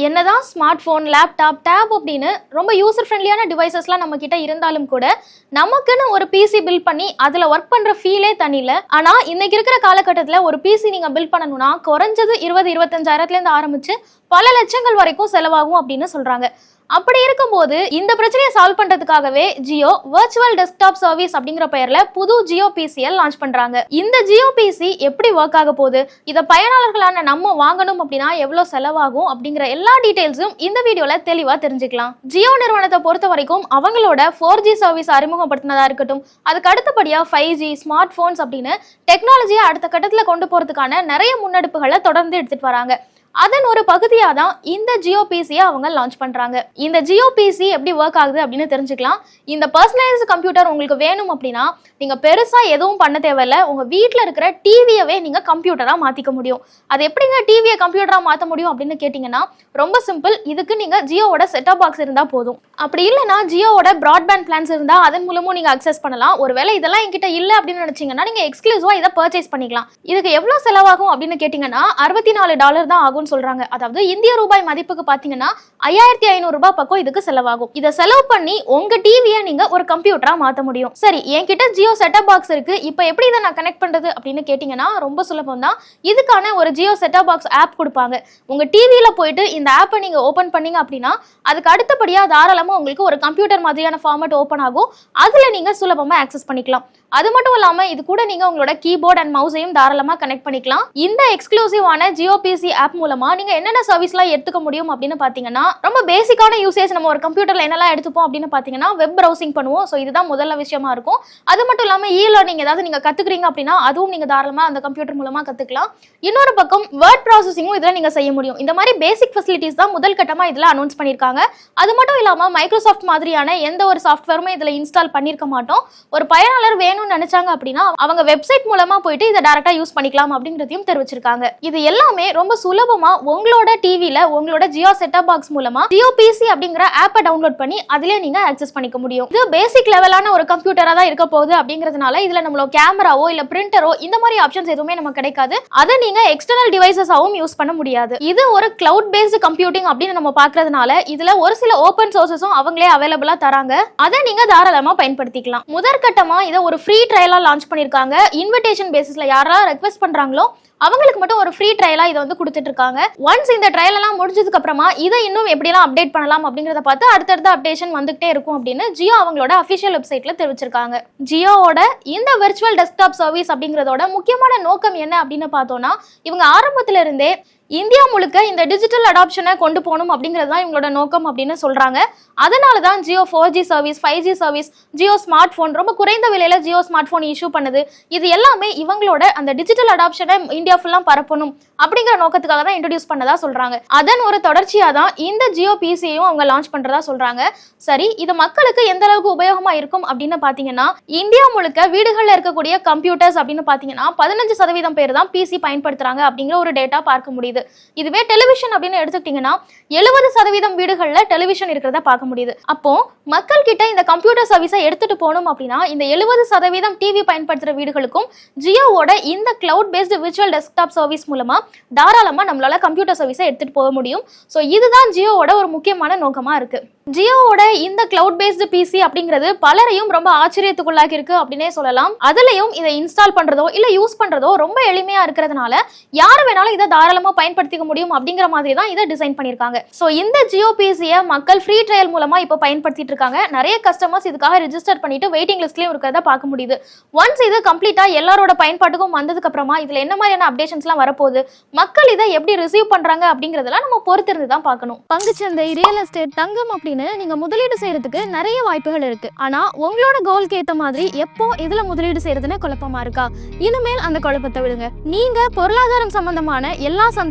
என்னதான் smart phone laptop tape அப்படின்னு ரொம்ப யூசர் ஃப்ரெண்ட்லியான டிவைசஸ்லாம் நம்ம கிட்ட இருந்தாலும் கூட நமக்குன்னு ஒரு பிசி பில்ட் பண்ணி அதில் ஒர்க் பண்ணுற ஃபீலே தனியில் ஆனால் இன்னைக்கு இருக்கிற காலகட்டத்தில் ஒரு பிசி நீங்கள் பில்ட் பண்ணணும்னா குறைஞ்சது இருபது இருபத்தஞ்சாயிரத்துலேருந்து ஆரம்பித்து பல லட்சங்கள் வரைக்கும் செலவாகும் அப்படின்னு சொல்கிறாங்க அப்படி இருக்கும்போது இந்த பிரச்சனையை சால்வ் பண்றதுக்காகவே ஜியோ வர்ச்சுவல் டெஸ்க்டாப் சர்வீஸ் அப்படிங்கிற பெயர்ல புது ஜியோ பிசிஎல் லான்ச் பண்றாங்க. இந்த ஜியோ பிசி எப்படி ஒர்க் ஆக போகுது? இதை பயனாளர்களான நம்ம வாங்கணும் அப்படின்னா எவ்வளவு செலவாகும்? அப்படிங்கிற எல்லா டீடைல்ஸும் இந்த வீடியோல தெளிவா தெரிஞ்சுக்கலாம். ஜியோ நிறுவனத்தை பொறுத்த வரைக்கும் அவங்களோட ஃபோர் ஜி சர்வீஸ் அறிமுகப்படுத்தினதா இருக்கட்டும் அதுக்கு அடுத்தபடியா ஃபைவ் ஜி ஸ்மார்ட் போன்ஸ் அப்படின்னு டெக்னாலஜியை அடுத்த கட்டத்தில் கொண்டு போறதுக்கான நிறைய முன்னெடுப்புகளை தொடர்ந்து எடுத்துட்டு வராங்க. அதன் ஒரு பகுதியாக தான் இந்த ஜியோ பிசியை அவங்க லான்ச் பண்ணுறாங்க இந்த ஜியோ பிசி எப்படி ஒர்க் ஆகுது அப்படின்னு தெரிஞ்சுக்கலாம். இந்த பர்சனலைஸ்டு கம்ப்யூட்டர் உங்களுக்கு வேணும் அப்படின்னா நீங்கள் பெருசாக எதுவும் பண்ண தேவையில்ல. உங்கள் வீட்டில் இருக்கிற டிவியவே நீங்கள் கம்ப்யூட்டராக மாற்றிக்க முடியும். அது எப்படிங்க டிவியை கம்ப்யூட்டராக மாற்ற முடியும் அப்படின்னு கேட்டிங்கன்னா ரொம்ப சிம்பிள் இதுக்கு நீங்கள் ஜியோவோட செட்டப் பாக்ஸ் இருந்தால் போதும். அப்படி இல்லைன்னா ஜியோவோட ப்ராட்பேண்ட் பிளான்ஸ் இருந்தால் அதன் மூலமும் நீங்கள் அக்சஸ் பண்ணலாம். ஒருவேளை இதெல்லாம் என்கிட்ட இல்லை அப்படின்னு நினச்சிங்கன்னா நீங்கள் எக்ஸ்க்ளூசிவாக இதை பர்ச்சேஸ் பண்ணிக்கலாம். இதுக்கு எவ்வளோ செலவாகும் அப்படின்னு கேட்டிங்கன்னா அறுபத்தி நாலு டாலர் தான் ஆகும். செலவாகும்னு சொல்றாங்க. அதாவது இந்திய ரூபாய் மதிப்புக்கு பாத்தீங்கன்னா ஐயாயிரத்தி ஐநூறு ரூபாய் பக்கம் இதுக்கு செலவாகும். இதை செலவு பண்ணி உங்க டிவியை நீங்க ஒரு கம்ப்யூட்டரா மாத்த முடியும். சரி என்கிட்ட ஜியோ செட்டப் பாக்ஸ் இருக்கு. இப்போ எப்படி இதை நான் கனெக்ட் பண்றது அப்படின்னு கேட்டீங்கன்னா ரொம்ப சுலபம் தான். இதுக்கான ஒரு ஜியோ செட்டப் பாக்ஸ் ஆப் கொடுப்பாங்க. உங்க டிவியில போயிட்டு இந்த ஆப்பை நீங்க ஓபன் பண்ணீங்க அப்படின்னா அதுக்கு அடுத்தபடியா தாராளமா உங்களுக்கு ஒரு கம்ப்யூட்டர் மாதிரியான ஃபார்மேட் ஓப்பன் ஆகும். அதுல நீங்க சுலபமா ஆக்சஸ் பண்ணிக்கலாம். அது மட்டும் இல்லாம இது கூட நீங்க உங்களோட கீபோர்ட் அண்ட் மவுஸையும் தாராளமா கனெக்ட் பண்ணிக்கலாம். இந்த எக்ஸ்க்ளூசிவான ஜியோபிசி ஆப் மூலமா நீங்க என்னென்ன சர்வீஸ்லாம் எடுத்துக்க முடியும் அப்படின்னு பாத்தீங்கன்னா ரொம்ப பேசிக்கான யூசேஜ் நம்ம ஒரு கம்ப்யூட்டர்ல என்னெல்லாம் எடுத்துப்போம் அப்படின்னு பாத்தீங்கன்னா வெப் ப்ரௌசிங் பண்ணுவோம். ஸோ இதுதான் முதல்ல விஷயமா இருக்கும். அது மட்டும் இல்லாம இ லேர்னிங் ஏதாவது நீங்க கத்துக்கிறீங்க அப்படின்னா அதுவும் நீங்க தாராளமா அந்த கம்ப்யூட்டர் மூலமா கத்துக்கலாம். இன்னொரு பக்கம் வேர்ட் ப்ராசஸிங்கும் இதுல நீங்க செய்ய முடியும். இந்த மாதிரி பேசிக் ஃபெசிலிட்டிஸ் தான் முதல் கட்டமா இதுல அனௌன்ஸ் பண்ணிருக்காங்க. அது மட்டும் இல்லாம மைக்ரோசாஃப்ட் மாதிரியான எந்த ஒரு சாஃப்ட்வேருமே இதுல இன்ஸ்டால் பண்ணிருக்க மாட்டோம். ஒரு பயனாளர் வேணும் வேணும்னு நினைச்சாங்க அப்படின்னா அவங்க வெப்சைட் மூலமா போயிட்டு இதை டேரக்டா யூஸ் பண்ணிக்கலாம் அப்படிங்கிறதையும் தெரிவிச்சிருக்காங்க. இது எல்லாமே ரொம்ப சுலபமா உங்களோட டிவில உங்களோட ஜியோ செட்டப் பாக்ஸ் மூலமா ஜியோ பிசி அப்படிங்கிற ஆப்பை டவுன்லோட் பண்ணி அதுல நீங்க ஆக்சஸ் பண்ணிக்க முடியும். இது பேசிக் லெவலான ஒரு கம்ப்யூட்டரா தான் இருக்க போகுது அப்படிங்கிறதுனால இதுல நம்மளோட கேமராவோ இல்ல பிரிண்டரோ இந்த மாதிரி ஆப்ஷன்ஸ் எதுவுமே நமக்கு கிடைக்காது. அதை நீங்க எக்ஸ்டர்னல் டிவைசஸாவும் யூஸ் பண்ண முடியாது. இது ஒரு கிளவுட் பேஸ்டு கம்ப்யூட்டிங் அப்படின்னு நம்ம பாக்குறதுனால இதுல ஒரு சில ஓப்பன் சோர்சஸும் அவங்களே அவைலபிளா தராங்க. அதை நீங்க தாராளமா பயன்படுத்திக்கலாம். முதற்கட்டமா இதை ஒரு ஃப்ரீ ட்ரையலாக லான்ச் பண்ணிருக்காங்க. இன்விடேஷன் பேசிஸில் யாரெல்லாம் ரெக்வெஸ்ட் பண்ணுறாங்களோ அவங்களுக்கு மட்டும் ஒரு ஃப்ரீ ட்ரையலாக இதை வந்து கொடுத்துட்டு இருக்காங்க ஒன்ஸ் இந்த ட்ரையல் எல்லாம் முடிஞ்சதுக்கு அப்புறமா இதை இன்னும் எப்படிலாம் அப்டேட் பண்ணலாம் அப்படிங்கிறத பார்த்து அடுத்தடுத்த அப்டேஷன் வந்துகிட்டே இருக்கும் அப்படின்னு ஜியோ அவங்களோட அஃபிஷியல் வெப்சைட்ல தெரிவிச்சிருக்காங்க. ஜியோவோட இந்த விர்ச்சுவல் டெஸ்க்டாப் சர்வீஸ் அப்படிங்கிறதோட முக்கியமான நோக்கம் என்ன அப்படின்னு பார்த்தோம்னா இவங்க ஆரம்பத்துல இருந்தே இந்தியா முழுக்க இந்த டிஜிட்டல் அடாப்ஷனை கொண்டு போகணும் அப்படிங்கிறது தான் இவங்களோட நோக்கம் அப்படின்னு சொல்கிறாங்க அதனால தான் Jio four G service five G service Jio smart phone ரொம்ப குறைந்த விலையில் ஜியோ ஸ்மார்ட் ஃபோன் இஷ்யூ பண்ணுது. இது எல்லாமே இவங்களோட அந்த டிஜிட்டல் அடாப்ஷனை இந்தியா ஃபுல்லாக பரப்பணும் அப்படிங்கிற நோக்கத்துக்காக தான் இன்ட்ரடியூஸ் பண்ணதா சொல்கிறாங்க அதன் ஒரு தொடர்ச்சியாக தான் இந்த ஜியோ பிசியையும் அவங்க லான்ச் பண்ணுறதா சொல்கிறாங்க சரி இது மக்களுக்கு எந்த அளவுக்கு உபயோகமாக இருக்கும் அப்படின்னு பார்த்தீங்கன்னா இந்தியா முழுக்க வீடுகளில் இருக்கக்கூடிய கம்ப்யூட்டர்ஸ் அப்படின்னு பார்த்தீங்கன்னா பதினஞ்சு சதவீதம் பேர் தான் பிசி பயன்படுத்துகிறாங்க அப்படிங்கிற ஒரு டேட்டா பார்க்க முடியுது. இதுவே டெலிவிஷன் அப்படின்னு எடுத்துக்கிட்டீங்கன்னா எழுபது சதவீதம் வீடுகளில் டெலிவிஷன் இருக்கிறத பார்க்க முடியுது. அப்போ மக்கள் கிட்ட இந்த கம்ப்யூட்டர் சர்வீஸை எடுத்துட்டு போகணும் அப்படின்னா இந்த எழுபது சதவீதம் டிவி பயன்படுத்துகிற வீடுகளுக்கும் ஜியோவோட இந்த cloud based virtual desktop service மூலமாக தாராளமாக நம்மளால கம்ப்யூட்டர் சர்வீஸை எடுத்துட்டு போக முடியும். ஸோ இதுதான் ஜியோவோட ஒரு முக்கியமான நோக்கமாக இருக்கு. ஜியோவோட இந்த கிளவுட் பேஸ்டு பிசி அப்படிங்கிறது பலரையும் ரொம்ப ஆச்சரியத்துக்குள்ளாகி இருக்கு அப்படின்னே சொல்லலாம். அதுலயும் இதை இன்ஸ்டால் பண்றதோ இல்ல யூஸ் பண்றதோ ரொம்ப எளிமையா இருக்கிறதுனால யார் வேணாலும் இதை தாராளமா பயன்படுத்திக்க முடியும் அப்படிங்கிற மாதிரி தான் இதை டிசைன் பண்ணியிருக்காங்க. ஸோ இந்த ஜியோ பிசியை மக்கள் ஃப்ரீ ட்ரையல் மூலமாக இப்போ பயன்படுத்திட்டு இருக்காங்க. நிறைய கஸ்டமர்ஸ் இதுக்காக ரிஜிஸ்டர் பண்ணிட்டு வெயிட்டிங் லிஸ்ட்லையும் இருக்கிறத பார்க்க முடியுது. ஒன்ஸ் இது கம்ப்ளீட்டா எல்லாரோட பயன்பாட்டுக்கும் வந்ததுக்கு அப்புறமா இதில் என்ன மாதிரியான அப்டேஷன்ஸ்லாம் வரப்போகுது மக்கள் இதை எப்படி ரிசீவ் பண்றாங்க அப்படிங்கறதெல்லாம் நம்ம பொறுத்திருந்து தான் பார்க்கணும். பங்குச்சந்தை ரியல் எஸ்டேட் தங்கம் அப்படின்னு நீங்க முதலீடு செய்யறதுக்கு நிறைய வாய்ப்புகள் இருக்கு. ஆனால் உங்களோட கோல்க்கு ஏற்ற மாதிரி எப்போ இதில் முதலீடு செய்கிறதுன்னு குழப்பமா இருக்கா? இனிமேல் அந்த குழப்பத்தை விடுங்க. நீங்கள் பொருளாதாரம் சம்பந்தமான எல்லா